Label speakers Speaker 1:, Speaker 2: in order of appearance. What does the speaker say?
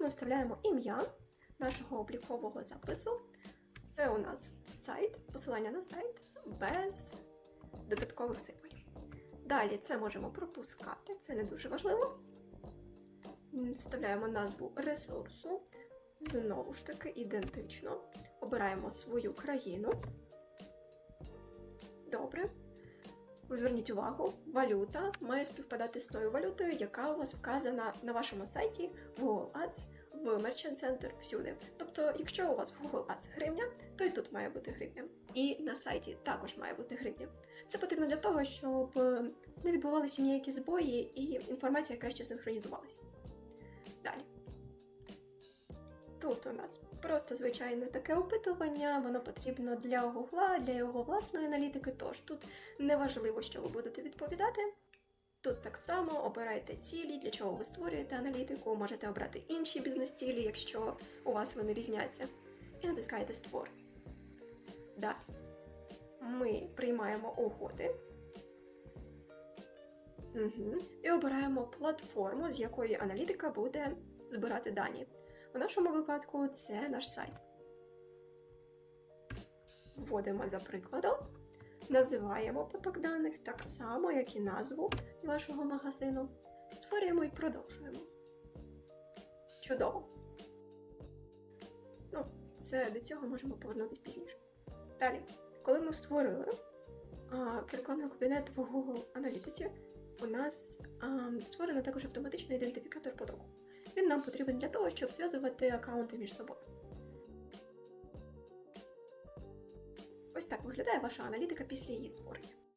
Speaker 1: Ми вставляємо ім'я нашого облікового запису. Це у нас сайт, посилання на сайт без додаткових символів. Далі це можемо пропускати, це не дуже важливо. Вставляємо назву ресурсу. Знову ж таки, ідентично. Обираємо свою країну. Добре. Зверніть увагу, валюта має співпадати з тою валютою, яка у вас вказана на вашому сайті Google Ads, в Merchant Center, всюди. Тобто, якщо у вас в Google Ads гривня, то і тут має бути гривня. І на сайті також має бути гривня. Це потрібно для того, щоб не відбувалися ніякі збої і інформація краще синхронізувалася. Далі. Тут у нас просто звичайне таке опитування, воно потрібно для Гугла, для його власної аналітики, тож тут неважливо, що ви будете відповідати. Тут так само обирайте цілі, для чого ви створюєте аналітику, можете обрати інші бізнес-цілі, якщо у вас вони різняться, і натискаєте Створ. Далі ми приймаємо угоди. Угу. І обираємо платформу, з якої аналітика буде збирати дані. У нашому випадку це наш сайт. Вводимо за прикладом, називаємо поток даних так само, як і назву вашого магазину. Створюємо і продовжуємо. Чудово. Ну, це до цього можемо повернутися пізніше. Далі, коли ми створили а, рекламний кабінет в Google Аналітиці, у нас а, створено також автоматичний ідентифікатор потоку. Він нам потрібен для того, щоб зв'язувати аккаунти між собою. Ось так виглядає ваша аналітика після її створення.